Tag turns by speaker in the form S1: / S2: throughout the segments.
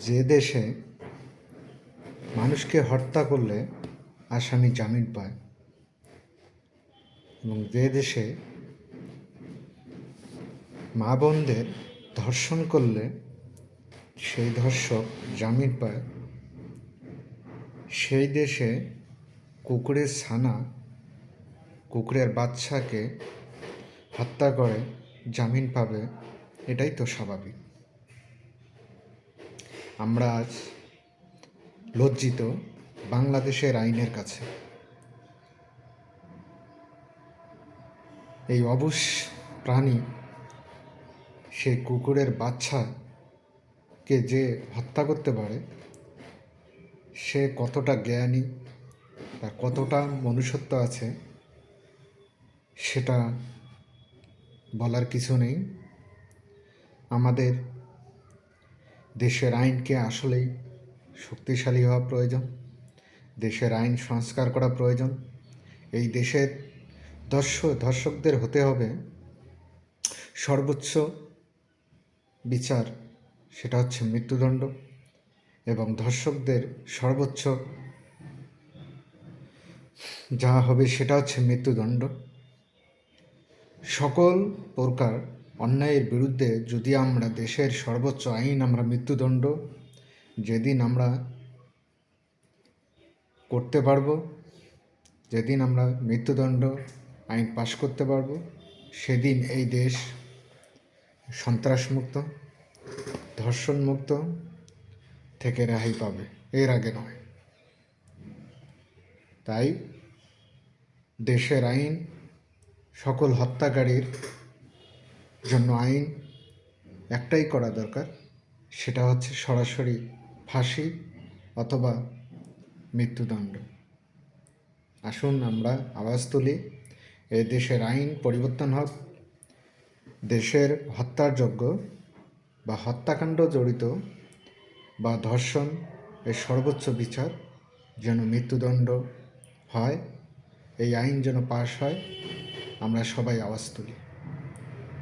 S1: যে দেশে মানুষকে হত্যা করলে আসামি জামিন পায় এবং যে দেশে মা বোনদের ধর্ষণ করলে সেই ধর্ষক জামিন পায়, সেই দেশে কুকুরের ছানা, কুকুরের বাচ্চাকে হত্যা করে জামিন পাবে, এটাই তো স্বাভাবিক। আমরা আজ লজ্জিত বাংলাদেশের আইনের কাছে। এই অবুশ প্রাণী সে কুকুরের বাচ্চাকে যে হত্যা করতে পারে, সে কতটা জ্ঞানী তার কতটা মনুষ্যত্ব আছে, সেটা বলার কিছু নেই। আমাদের দেশের আইনকে আসলেই শক্তিশালী হওয়া প্রয়োজন, দেশের আইন সংস্কার করা প্রয়োজন। এই দেশের দর্শ ধর্ষকদের হতে হবে সর্বোচ্চ বিচার, সেটা হচ্ছে মৃত্যুদণ্ড এবং ধর্ষকদের সর্বোচ্চ যা হবে সেটা হচ্ছে মৃত্যুদণ্ড। সকল প্রকার অন্যায়ের বিরুদ্ধে যদি আমরা দেশের সর্বোচ্চ আইন, আমরা মৃত্যুদণ্ড যেদিন আমরা করতে পারব, যেদিন আমরা মৃত্যুদণ্ড আইন পাশ করতে পারব, সেদিন এই দেশ সন্ত্রাসমুক্ত, ধর্ষণমুক্ত থেকে রেহাই পাবে। এর আগে নয়। তাই দেশের আইন, সকল হত্যাকারীর জন্য আইন একটাই করা দরকার, সেটা হচ্ছে সরাসরি ফাঁসি অথবা মৃত্যুদণ্ড। আসুন আমরা আওয়াজ তুলি, এ দেশের আইন পরিবর্তন হোক, দেশের হত্যার যোগ্য বা হত্যাকাণ্ড জড়িত বা ধর্ষণ এর সর্বোচ্চ বিচার যেন মৃত্যুদণ্ড হয়, এই আইন যেন পাশ হয়, আমরা সবাই আওয়াজ তুলি।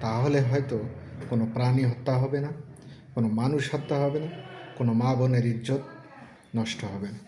S1: তাহলে হয়তো কোনো প্রাণী হত্যা হবে না, কোনো মানুষ হত্যা হবে না, কোনো মা বোনের ইজ্জত নষ্ট হবে না।